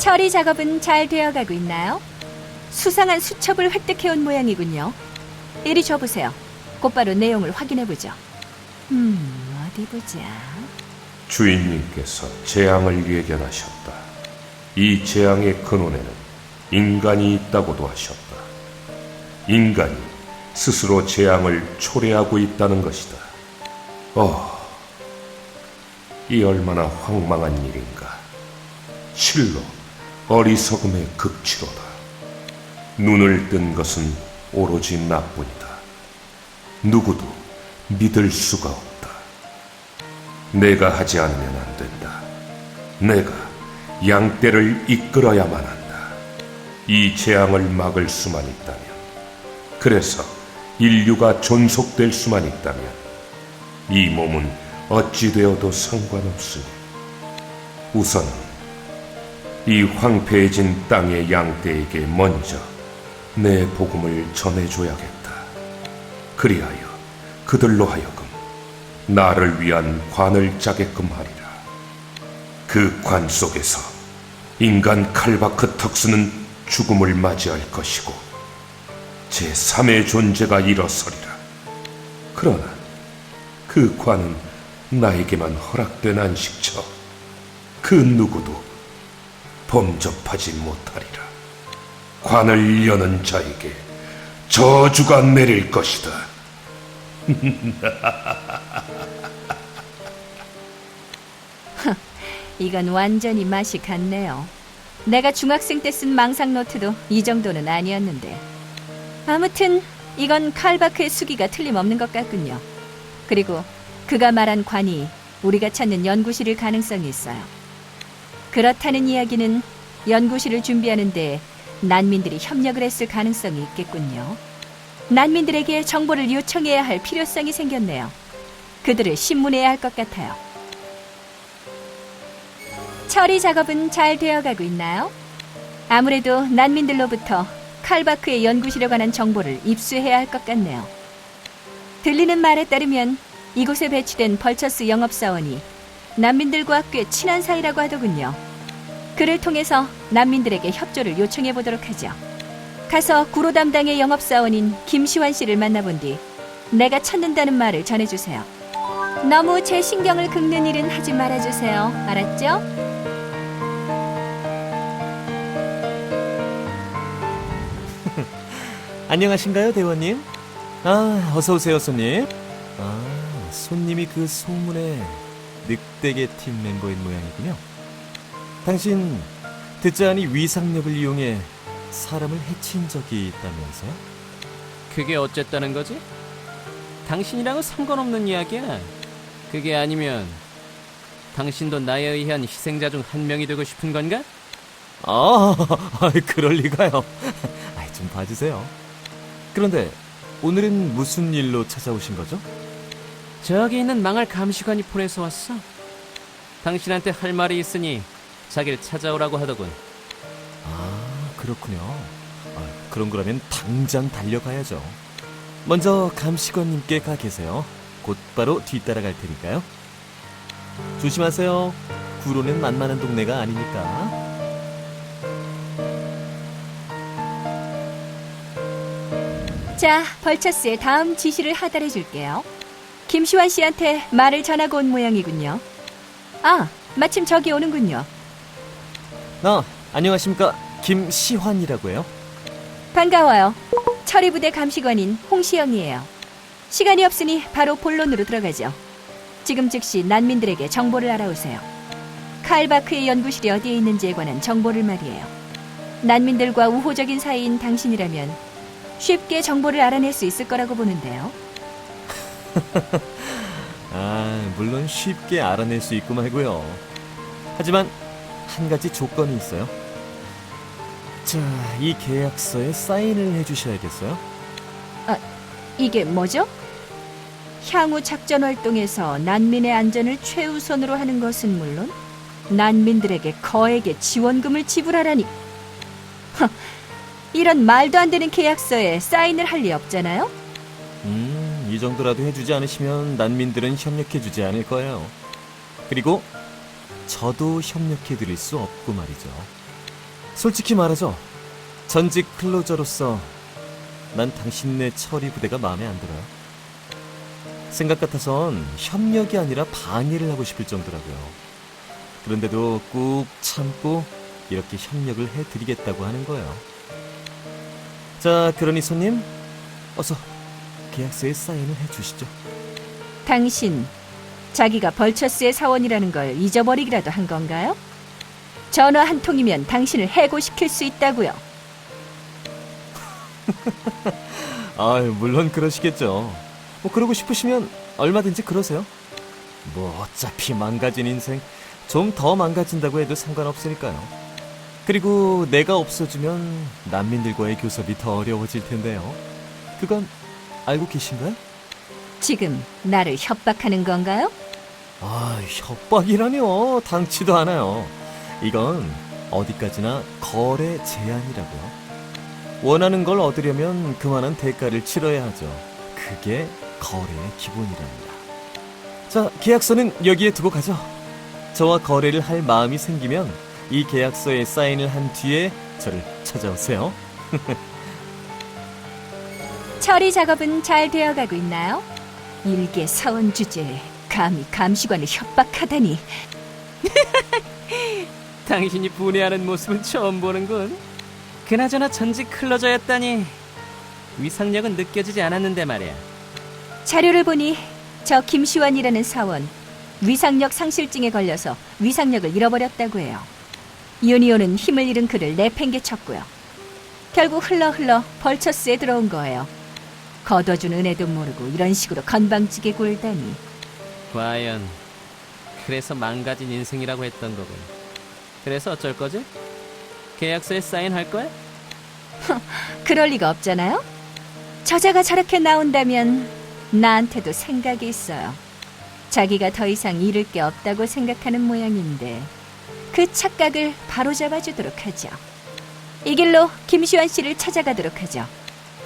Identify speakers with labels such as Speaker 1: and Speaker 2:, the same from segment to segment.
Speaker 1: 처리 작업은 잘 되어가고 있나요? 수상한 수첩을 획득해온 모양이군요. 이리 줘보세요. 곧바로 내용을 확인해보죠. 음, 어디 보자.
Speaker 2: 주인님께서 재앙을 예견하셨다. 이 재앙의 근원에는 인간이 있다고도 하셨다. 인간이 스스로 재앙을 초래하고 있다는 것이다. 어, 이 얼마나 황망한 일인가. 실로 어리석음의 극치로다. 눈을 뜬 것은 오로지 나뿐이다. 누구도 믿을 수가 없다. 내가 하지 않으면 안 된다. 내가 양떼를 이끌어야만 한다. 이 재앙을 막을 수만 있다면, 그래서 인류가 존속될 수만 있다면, 이 몸은 어찌 되어도 상관없으니, 우선은 이 황폐해진 땅의 양떼에게 먼저 내 복음을 전해줘야겠다. 그리하여 그들로 하여금 나를 위한 관을 짜게끔 하리라. 그 관 속에서 인간 칼바크 턱스는 죽음을 맞이할 것이고 제3의 존재가 일어서리라. 그러나 그 관은 나에게만 허락된 안식처. 그 누구도 범접하지 못하리라. 관을 여는 자에게 저주가 내릴 것이다.
Speaker 1: 이건 완전히 맛이 갔네요. 내가 중학생 때 쓴 망상 노트도 이 정도는 아니었는데. 아무튼 이건 칼바크의 수기가 틀림없는 것 같군요. 그리고 그가 말한 관이 우리가 찾는 연구실일 가능성이 있어요. 그렇다는 이야기는 연구실을 준비하는데 난민들이 협력을 했을 가능성이 있겠군요. 난민들에게 정보를 요청해야 할 필요성이 생겼네요. 그들을 신문해야 할 것 같아요. 처리 작업은 잘 되어가고 있나요? 아무래도 난민들로부터 칼바크의 연구실에 관한 정보를 입수해야 할 것 같네요. 들리는 말에 따르면 이곳에 배치된 벌처스 영업사원이 난민들과 꽤 친한 사이라고 하더군요. 그를 통해서 난민들에게 협조를 요청해 보도록 하죠. 가서 구로 담당의 영업사원인 김시환 씨를 만나본 뒤 내가 찾는다는 말을 전해주세요. 너무 제 신경을 긁는 일은 하지 말아주세요. 알았죠?
Speaker 3: 안녕하신가요, 대원님? 아, 어서 오세요, 손님. 아, 손님이 그 소문의 늑대계 팀 멤버인 모양이군요. 당신 듣자하니 위상력을 이용해 사람을 해친 적이 있다면서요?
Speaker 4: 그게 어쨌다는 거지? 당신이랑은 상관없는 이야기야. 그게 아니면 당신도 나에 의한 희생자 중 한 명이 되고 싶은 건가?
Speaker 3: 아, 아이, 그럴 리가요. 아이, 좀 봐주세요. 그런데 오늘은 무슨 일로 찾아오신 거죠?
Speaker 4: 저기 있는 망할 감시관이 보내서 왔어. 당신한테 할 말이 있으니 자기를 찾아오라고 하더군.
Speaker 3: 아, 그렇군요. 아, 그런 거라면 당장 달려가야죠. 먼저 감시관님께 가 계세요. 곧바로 뒤따라갈 테니까요. 조심하세요. 구로는 만만한 동네가 아니니까.
Speaker 1: 자, 벌처스의 다음 지시를 하달해 줄게요. 김시환 씨한테 말을 전하고 온 모양이군요. 아, 마침 저기 오는군요.
Speaker 3: 아, 안녕하십니까. 김시환이라고 해요.
Speaker 1: 반가워요. 처리부대 감시관인 홍시영이에요. 시간이 없으니 바로 본론으로 들어가죠. 지금 즉시 난민들에게 정보를 알아오세요. 칼바크의 연구실이 어디에 있는지에 관한 정보를 말이에요. 난민들과 우호적인 사이인 당신이라면 쉽게 정보를 알아낼 수 있을 거라고 보는데요.
Speaker 3: 아, 물론 쉽게 알아낼 수 있고 말고요. 하지만 한 가지 조건이 있어요. 자, 이 계약서에 사인을 해주셔야겠어요.
Speaker 1: 이게 뭐죠? 향후 작전 활동에서 난민의 안전을 최우선으로 하는 것은 물론 난민들에게 거액의 지원금을 지불하라니. 허, 이런 말도 안 되는 계약서에 사인을 할 리 없잖아요.
Speaker 3: 정도라도 해주지 않으시면 난민들은 협력해주지 않을 거예요. 그리고 저도 협력해드릴 수 없고 말이죠. 솔직히 말하죠. 전직 클로저로서 난 당신네 처리 부대가 마음에 안 들어요. 생각 같아선 협력이 아니라 방해를 하고 싶을 정도라고요. 그런데도 꾹 참고 이렇게 협력을 해드리겠다고 하는 거예요. 자, 그러니 손님, 어서 계약서에 사인을 해주시죠.
Speaker 1: 당신 자기가 벌처스의 사원이라는 걸 잊어버리기라도 한 건가요? 전화 한 통이면 당신을 해고시킬 수 있다고요.
Speaker 3: 아, 물론 그러시겠죠. 뭐 그러고 싶으시면 얼마든지 그러세요. 뭐 어차피 망가진 인생 좀 더 망가진다고 해도 상관없으니까요. 그리고 내가 없어지면 난민들과의 교섭이 더 어려워질 텐데요. 그건 알고 계신가요?
Speaker 1: 지금 나를 협박하는 건가요?
Speaker 3: 아, 협박이라뇨. 당치도 않아요. 이건 어디까지나 거래 제한이라고요. 원하는 걸 얻으려면 그만한 대가를 치러야 하죠. 그게 거래의 기본이랍니다. 자, 계약서는 여기에 두고 가죠. 저와 거래를 할 마음이 생기면 이 계약서에 사인을 한 뒤에 저를 찾아오세요.
Speaker 1: 처리 작업은 잘 되어가고 있나요? 일개 사원 주제에 감히 감시관을 협박하다니
Speaker 4: 당신이 분해하는 모습은 처음 보는군. 그나저나 전직 클로저였다니 위상력은 느껴지지 않았는데 말이야.
Speaker 1: 자료를 보니 저 김시환이라는 사원 위상력 상실증에 걸려서 위상력을 잃어버렸다고 해요. 유니온은 힘을 잃은 그를 내팽개쳤고요. 결국 흘러 흘러 벌처스에 들어온 거예요. 거둬준 은혜도 모르고 이런 식으로 건방지게 굴다니.
Speaker 4: 과연 그래서 망가진 인생이라고 했던 거군. 그래서 어쩔 거지? 계약서에 사인할 거야?
Speaker 1: 그럴 리가 없잖아요. 저자가 저렇게 나온다면 나한테도 생각이 있어요. 자기가 더 이상 잃을 게 없다고 생각하는 모양인데 그 착각을 바로잡아 주도록 하죠. 이 길로 김시환 씨를 찾아가도록 하죠.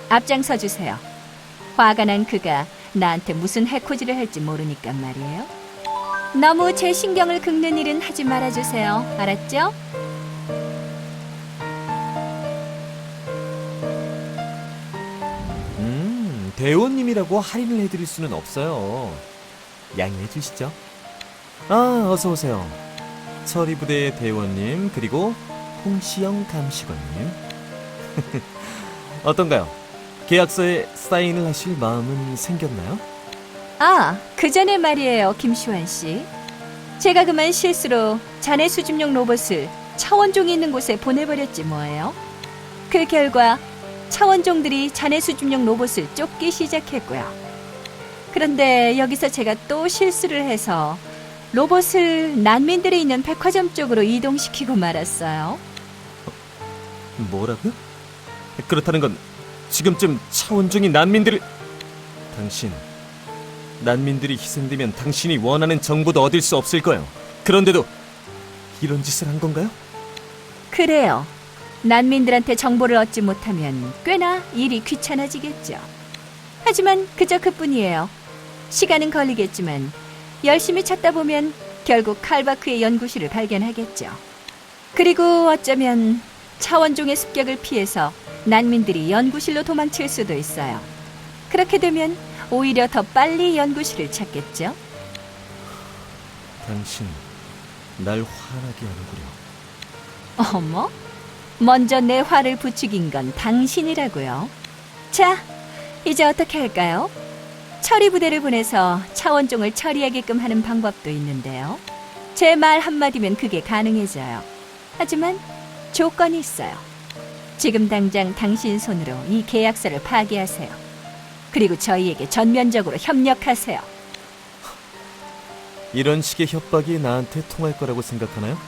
Speaker 1: 앞장서 주세요. 화가 난 그가 나한테 무슨 해코지를 할지 모르니까 말이에요. 너무 제 신경을 긁는 일은 하지 말아주세요. 알았죠?
Speaker 3: 음, 대원님이라고 할인을 해드릴 수는 없어요. 양해해 주시죠. 아, 어서 오세요. 처리부대의 대원님 그리고 홍시영 감시관님. 어떤가요? 계약서에 사인을 하실 마음은 생겼나요?
Speaker 1: 아, 그 전에 말이에요, 김시환 씨. 제가 그만 실수로 자네 수집용 로봇을 차원종이 있는 곳에 보내버렸지 뭐예요. 그 결과 차원종들이 자네 수집용 로봇을 쫓기 시작했고요. 그런데 여기서 제가 또 실수를 해서 로봇을 난민들이 있는 백화점 쪽으로 이동시키고 말았어요.
Speaker 3: 뭐라고요? 그렇다는 건 지금쯤 차원종이 난민들을 당신 난민들이 희생되면 당신이 원하는 정보도 얻을 수 없을 거예요. 그런데도 이런 짓을 한 건가요?
Speaker 1: 그래요. 난민들한테 정보를 얻지 못하면 꽤나 일이 귀찮아지겠죠. 하지만 그저 그뿐이에요. 시간은 걸리겠지만 열심히 찾다 보면 결국 칼바크의 연구실을 발견하겠죠. 그리고 어쩌면 차원종의 습격을 피해서 난민들이 연구실로 도망칠 수도 있어요. 그렇게 되면 오히려 더 빨리 연구실을 찾겠죠.
Speaker 3: 당신 날 화나게 하는구려.
Speaker 1: 어머? 먼저 내 화를 부추긴 건 당신이라고요. 자, 이제 어떻게 할까요? 처리 부대를 보내서 차원종을 처리하게끔 하는 방법도 있는데요. 제 말 한마디면 그게 가능해져요. 하지만 조건이 있어요. 지금 당장 당신 손으로 이 계약서를 파기하세요. 그리고 저희에게 전면적으로 협력하세요.
Speaker 3: 이런 식의 협박이 나한테 통할 거라고 생각하나요?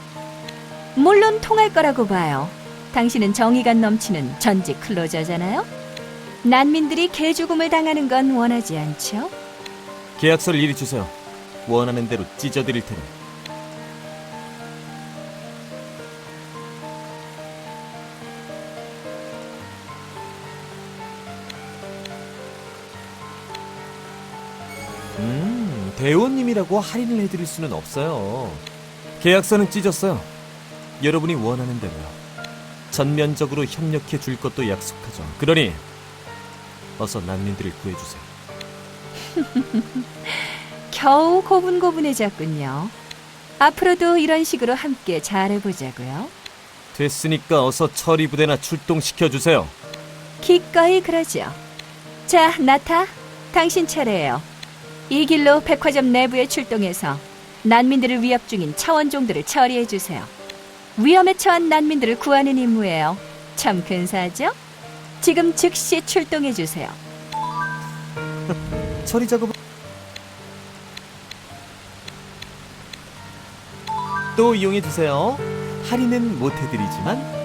Speaker 1: 물론 통할 거라고 봐요. 당신은 정의감 넘치는 전직 클로저잖아요. 난민들이 개죽음을 당하는 건 원하지 않죠?
Speaker 3: 계약서를 이리 주세요. 원하는 대로 찢어드릴 테니. 음, 대원님이라고 할인을 해드릴 수는 없어요. 계약서는 찢었어요. 여러분이 원하는 대로요. 전면적으로 협력해 줄 것도 약속하죠. 그러니 어서 난민들을 구해주세요.
Speaker 1: 겨우 고분고분해졌군요. 앞으로도 이런 식으로 함께 잘해보자고요.
Speaker 3: 됐으니까 어서 처리 부대나 출동시켜 주세요.
Speaker 1: 기꺼이 그러죠. 자, 나타, 당신 차례예요. 이 길로 백화점 내부에 출동해서 난민들을 위협 중인 차원종들을 처리해 주세요. 위험에 처한 난민들을 구하는 임무예요. 참 근사하죠? 지금 즉시 출동해 주세요.
Speaker 3: 처리 작업 또 이용해 주세요. 할인은 못 해드리지만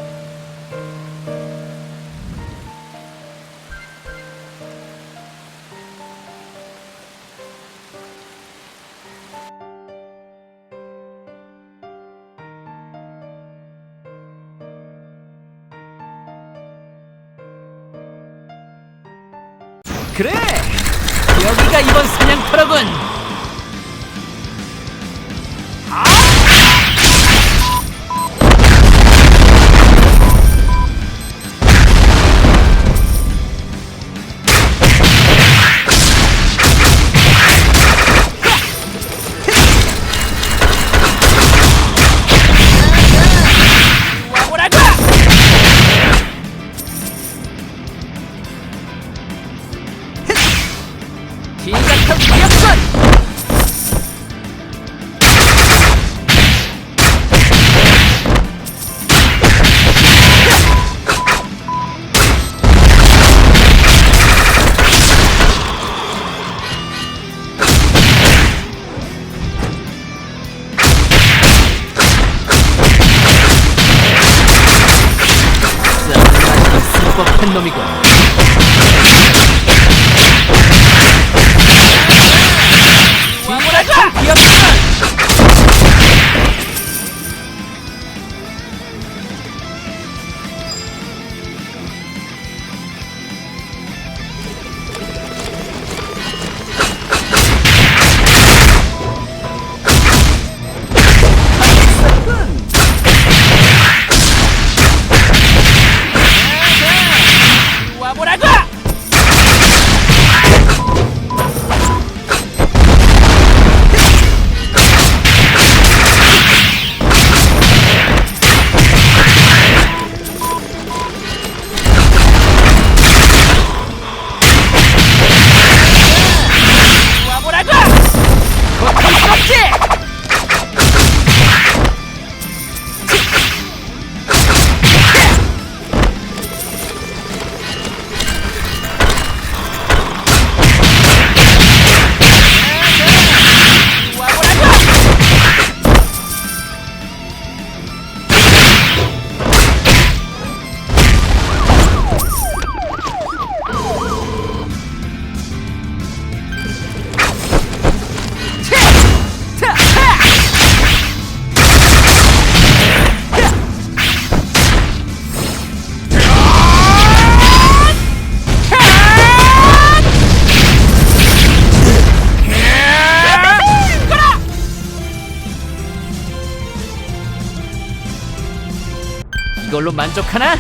Speaker 4: 만족하나?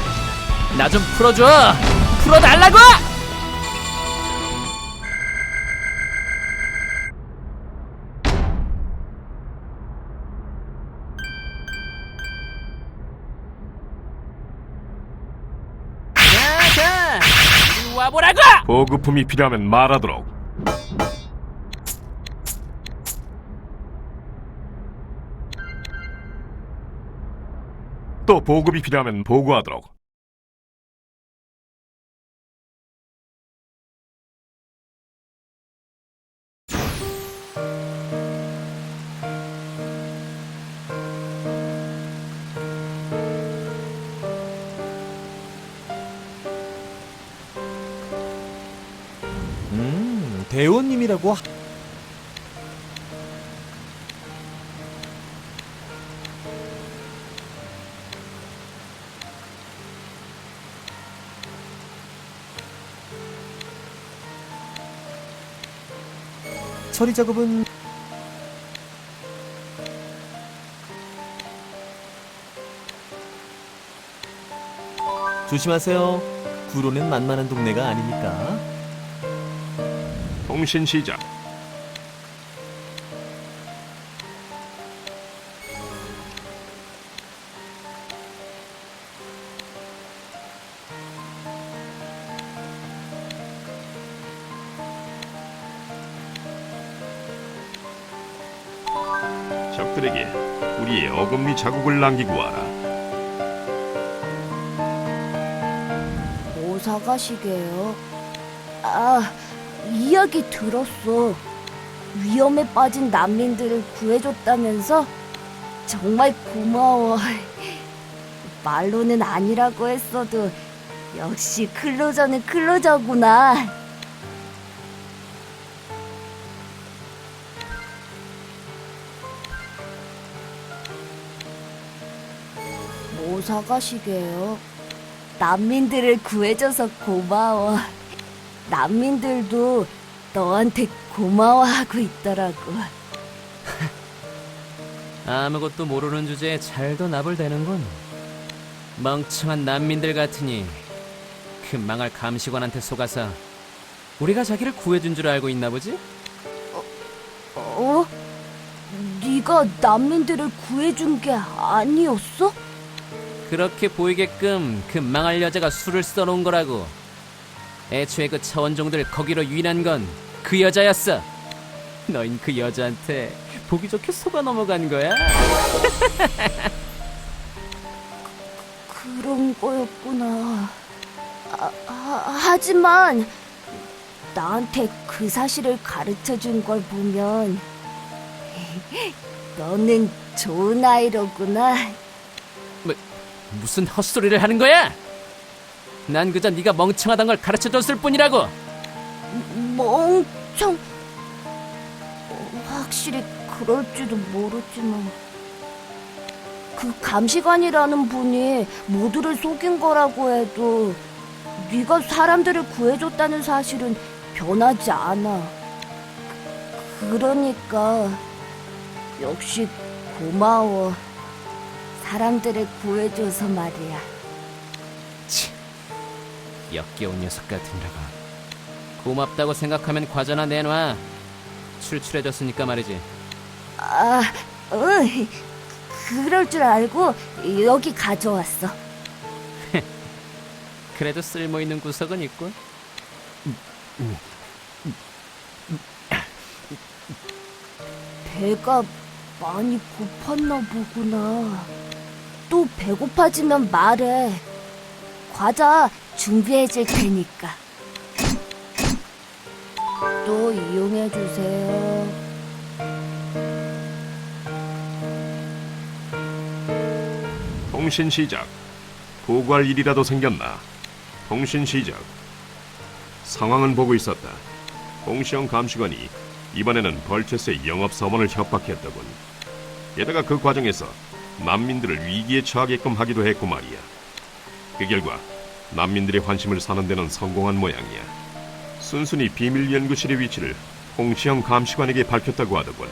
Speaker 4: 나 좀 풀어줘! 풀어달라고!
Speaker 5: 보급품이 필요하면 말하도록. 보급이 필요하면 보고하도록.
Speaker 3: 음 대원님이라고 하- 처리 작업은 조심하세요. 구로는 만만한 동네가 아니니까.
Speaker 5: 통신 시작. 어금니 자국을 남기고 와라.
Speaker 6: 뭐 사가시게요? 아, 이야기 들었어. 위험에 빠진 난민들을 구해줬다면서? 정말 고마워. 말로는 아니라고 했어도 역시 클로저는 클로저구나. 사가시게요? 난민들을 구해줘서 고마워. 난민들도 너한테 고마워하고 있더라고.
Speaker 4: 아무것도 모르는 주제에 잘도 나불대는군. 멍청한 난민들 같으니 그 망할 감시관한테 속아서 우리가 자기를 구해준 줄 알고 있나 보지?
Speaker 6: 어? 네가 난민들을 구해준 게 아니었어?
Speaker 4: 그렇게 보이게끔 그 망할 여자가 술을 써놓은 거라고. 애초에 그 차원종들 거기로 유인한 건 그 여자였어. 너흰 그 여자한테 보기 좋게 속아 넘어간 거야.
Speaker 6: 그런 거였구나. 아, 아, 하지만 나한테 그 사실을 가르쳐 준 걸 보면 너는 좋은 아이로구나.
Speaker 4: 무슨 헛소리를 하는 거야? 난 그저 네가 멍청하단 걸 가르쳐줬을 뿐이라고.
Speaker 6: 멍청. 어, 확실히 그럴지도 모르지만 그 감시관이라는 분이 모두를 속인 거라고 해도 네가 사람들을 구해줬다는 사실은 변하지 않아. 그러니까 역시 고마워. 사람들을 구해줘서 말이야.
Speaker 4: 역겨운 녀석 같으니라고. 고맙다고 생각하면 과자나 내놔. 출출해졌으니까 말이지.
Speaker 6: 아, 응. 그럴 줄 알고 여기 가져왔어.
Speaker 4: 그래도 쓸모 있는 구석은 있군.
Speaker 6: 배가 많이 고팠나 보구나. 또 배고파지면 말해. 과자 준비해 줄 테니까. 또 이용해 주세요.
Speaker 5: 통신 시작. 보고할 일이라도 생겼나? 통신 시작. 상황은 보고 있었다. 공시형 감시관이 이번에는 벌처스의 영업 서원을 협박했더군. 게다가 그 과정에서 난민들을 위기에 처하게끔 하기도 했고 말이야. 그 결과 난민들의 환심을 사는 데는 성공한 모양이야. 순순히 비밀 연구실의 위치를 공시형 감시관에게 밝혔다고 하더군.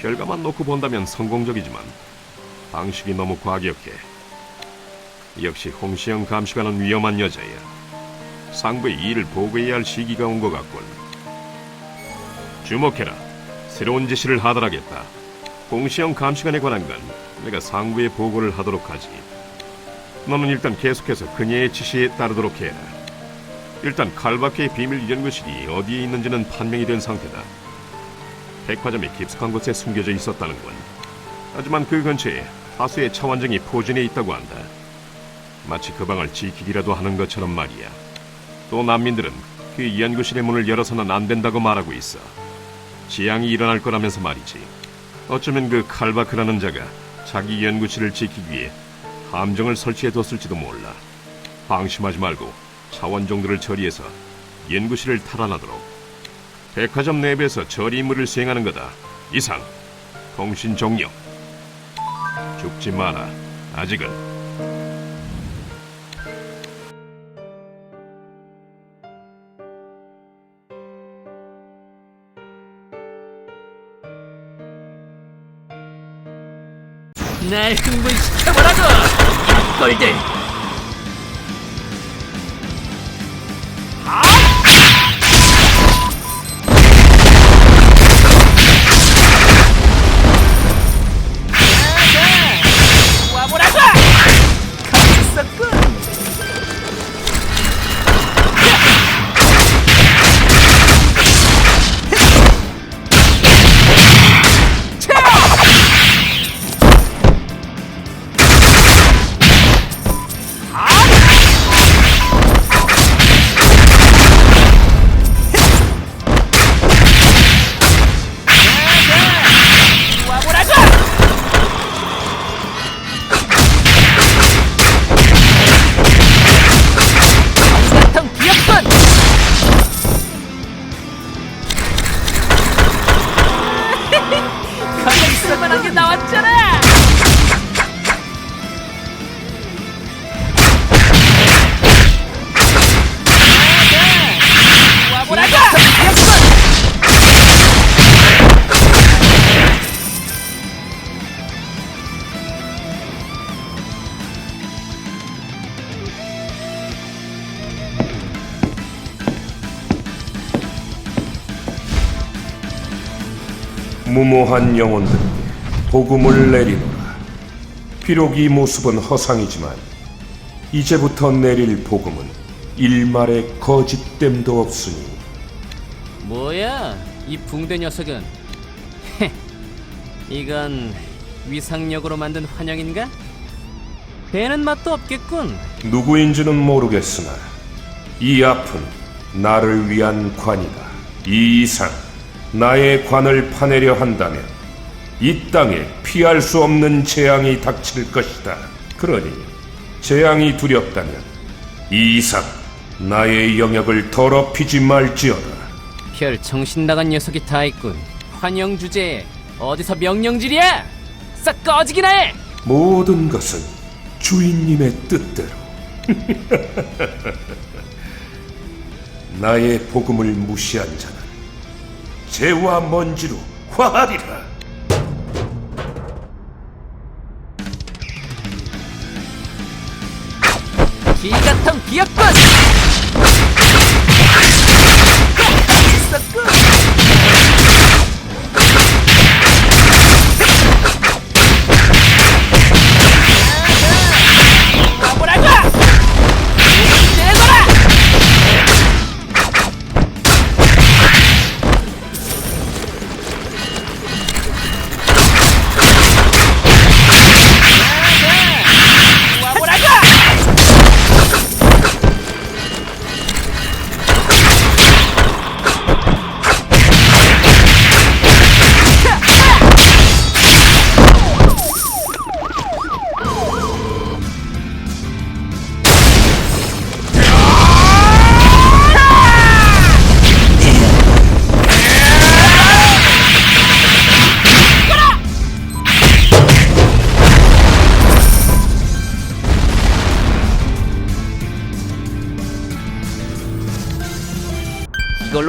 Speaker 5: 결과만 놓고 본다면 성공적이지만 방식이 너무 과격해. 역시 홍시영 감시관은 위험한 여자야. 상부에 이 일을 보고해야 할 시기가 온 것 같군. 주목해라. 새로운 지시를 하더라겠다. 홍시영 감시관에 관한 건 내가 상부에 보고를 하도록 하지. 너는 일단 계속해서 그녀의 지시에 따르도록 해라. 일단 칼바케의 비밀 연구실이 어디에 있는지는 판명이 된 상태다. 백화점이 깊숙한 곳에 숨겨져 있었다는 건 하지만 그 근처에 다수의 차원정이 포진해 있다고 한다. 마치 그 방을 지키기라도 하는 것처럼 말이야. 또 난민들은 그 연구실의 문을 열어서는 안 된다고 말하고 있어. 지향이 일어날 거라면서 말이지. 어쩌면 그 칼바크라는 자가 자기 연구실을 지키기 위해 함정을 설치해 뒀을지도 몰라. 방심하지 말고 차원종들을 처리해서 연구실을 탈환하도록. 백화점 내부에서 처리 임무를 수행하는 거다. 이상. 통신 종료. 죽지 마라. 아직은.
Speaker 4: 날 흥분시켜보라고! 꼴들!
Speaker 2: 무모한 영혼들에게 복음을 내리노라. 비록 이 모습은 허상이지만 이제부터 내릴 복음은 일말의 거짓됨도 없으니
Speaker 4: 뭐야, 이 붕대 녀석은? 헤, 이건 위상력으로 만든 환영인가? 배는 맛도 없겠군.
Speaker 2: 누구인지는 모르겠으나 이 앞은 나를 위한 관이다. 이 이상 나의 관을 파내려 한다면 이 땅에 피할 수 없는 재앙이 닥칠 것이다. 그러니 재앙이 두렵다면 이 이상 나의 영역을 더럽히지 말지어다.
Speaker 4: 별 정신 나간 녀석이 다 있군. 환영 주제에 어디서 명령질이야? 싹 꺼지기나 해!
Speaker 2: 모든 것은 주인님의 뜻대로. 나의 복음을 무시한 자는 재와 먼지로 화하리라.
Speaker 4: 기 같은 비었군!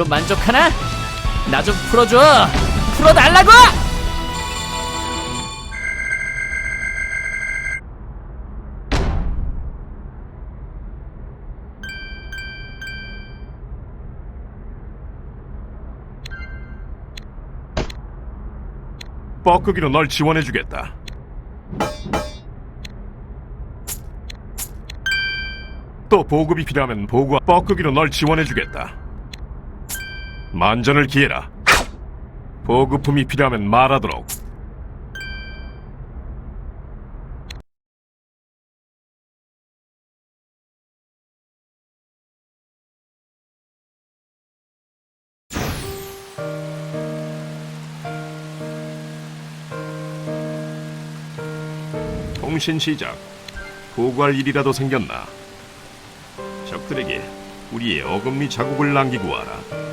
Speaker 4: 만족하나? 나 좀 풀어줘! 풀어달라고!
Speaker 5: 뻐꾸기로 널 지원해주겠다. 또 보급이 필요하면 보고 뻐꾸기로 널 지원해주겠다. 만전을 기해라. 보급품이 필요하면 말하도록. 통신 시작. 보고할 일이라도 생겼나? 적들에게 우리의 어금니 자국을 남기고 와라.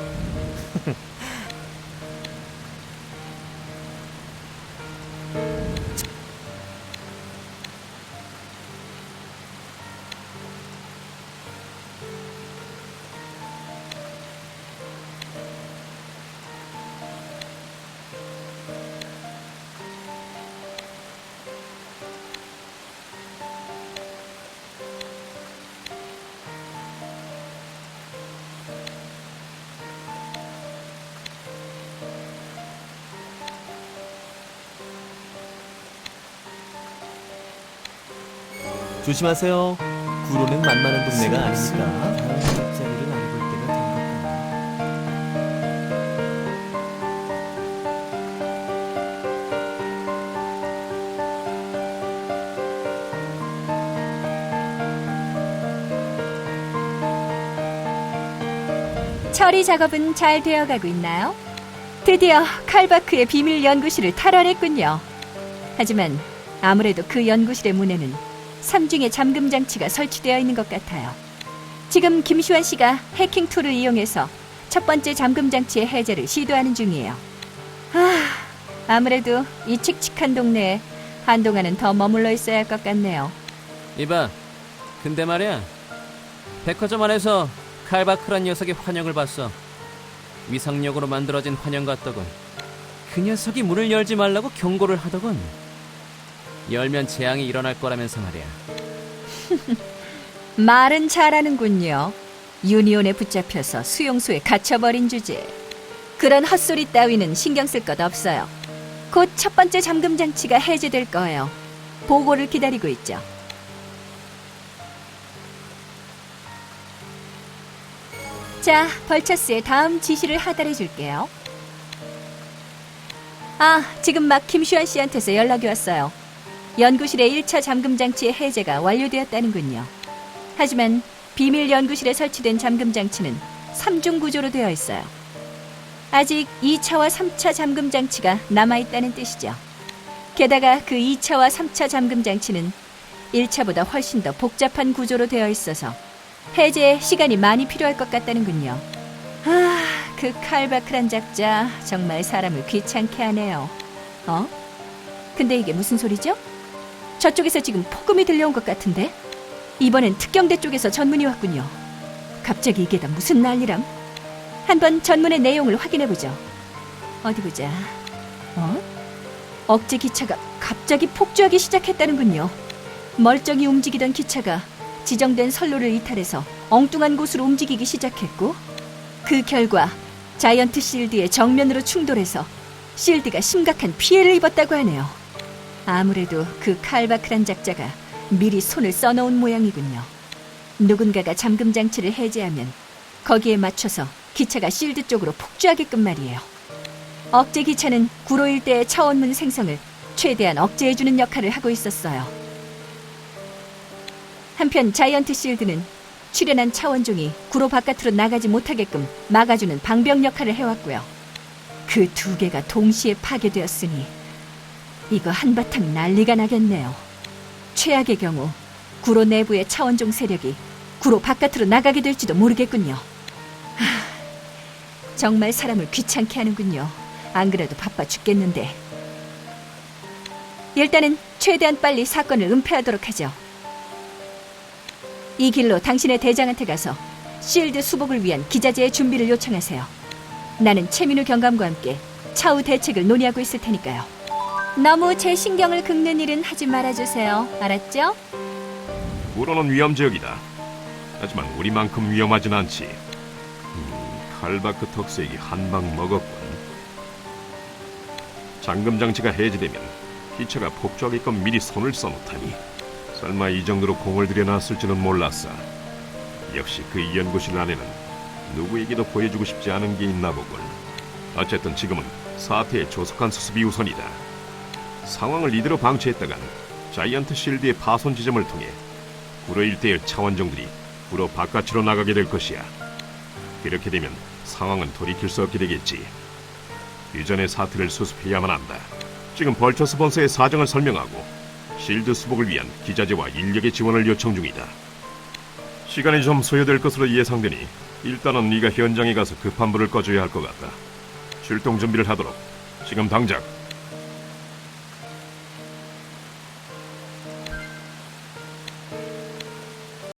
Speaker 3: 조심하세요. 구로는 만만한 동네가 같네요.
Speaker 1: 처리 작업은 잘 되어가고 있나요? 드디어 칼바크의 비밀 연구실을 탈환했군요. 하지만 아무래도 그 연구실의 문에는 삼중의 잠금 장치가 설치되어 있는 것 같아요. 지금 김시환 씨가 해킹 툴을 이용해서 첫 번째 잠금 장치의 해제를 시도하는 중이에요. 아, 아무래도 이 칙칙한 동네에 한동안은 더 머물러 있어야 할 것 같네요.
Speaker 4: 이봐, 근데 말이야. 백화점 안에서 칼바크란 녀석의 환영을 봤어. 위상력으로 만들어진 환영 같더군. 그 녀석이 문을 열지 말라고 경고를 하더군. 열면 재앙이 일어날 거라면서 말이야.
Speaker 1: 말은 잘하는군요. 유니온에 붙잡혀서 수용소에 갇혀버린 주제. 그런 헛소리 따위는 신경 쓸 것 없어요. 곧 첫 번째 잠금 장치가 해제될 거예요. 보고를 기다리고 있죠. 자, 벌처스의 다음 지시를 하달해 줄게요. 아, 지금 막 김슈환 씨한테서 연락이 왔어요. 연구실의 1차 잠금 장치의 해제가 완료되었다는군요. 하지만 비밀 연구실에 설치된 잠금 장치는 3중 구조로 되어 있어요. 아직 2차와 3차 잠금 장치가 남아 있다는 뜻이죠. 게다가 그 2차와 3차 잠금 장치는 1차보다 훨씬 더 복잡한 구조로 되어 있어서 해제에 시간이 많이 필요할 것 같다는군요. 아, 그 칼바크란 작자 정말 사람을 귀찮게 하네요. 어? 근데 이게 무슨 소리죠? 저쪽에서 지금 폭음이 들려온 것 같은데? 이번엔 특경대 쪽에서 전문이 왔군요. 갑자기 이게 다 무슨 난리람? 한번 전문의 내용을 확인해보죠. 어디 보자. 어? 억제 기차가 갑자기 폭주하기 시작했다는군요. 멀쩡히 움직이던 기차가 지정된 선로를 이탈해서 엉뚱한 곳으로 움직이기 시작했고, 그 결과 자이언트 실드의 정면으로 충돌해서 실드가 심각한 피해를 입었다고 하네요. 아무래도 그 칼바크란 작자가 미리 손을 써놓은 모양이군요. 누군가가 잠금 장치를 해제하면 거기에 맞춰서 기차가 실드 쪽으로 폭주하게끔 말이에요. 억제 기차는 구로 일대의 차원문 생성을 최대한 억제해주는 역할을 하고 있었어요. 한편 자이언트 실드는 출연한 차원종이 구로 바깥으로 나가지 못하게끔 막아주는 방벽 역할을 해왔고요. 그 두 개가 동시에 파괴되었으니 이거 한바탕 난리가 나겠네요. 최악의 경우 구로 내부의 차원종 세력이 구로 바깥으로 나가게 될지도 모르겠군요. 하, 정말 사람을 귀찮게 하는군요. 안 그래도 바빠 죽겠는데. 일단은 최대한 빨리 사건을 은폐하도록 하죠. 이 길로 당신의 대장한테 가서 실드 수복을 위한 기자재의 준비를 요청하세요. 나는 최민우 경감과 함께 차후 대책을 논의하고 있을 테니까요. 너무 제 신경을 긁는 일은 하지 말아주세요. 알았죠?
Speaker 5: 구로는 위험 지역이다. 하지만 우리만큼 위험하진 않지. 음, 칼바크 턱색이 한방 먹었군. 잠금 장치가 해제되면 기차가 폭주하게끔 미리 손을 써놓다니. 설마 이 정도로 공을 들여놨을지는 몰랐어. 역시 그 연구실 안에는 누구에게도 보여주고 싶지 않은 게 있나 보군. 어쨌든 지금은 사태의 조속한 수습이 우선이다. 상황을 이대로 방치했다간 자이언트 실드의 파손 지점을 통해 구로 일대의 차원종들이 구로 바깥으로 나가게 될 것이야. 그렇게 되면 상황은 돌이킬 수 없게 되겠지. 유전의 사태를 수습해야만 한다. 지금 벌처스 본사의 사정을 설명하고 실드 수복을 위한 기자재와 인력의 지원을 요청 중이다. 시간이 좀 소요될 것으로 예상되니 일단은 네가 현장에 가서 급한 불을 꺼줘야 할 것 같다. 출동 준비를 하도록 지금 당장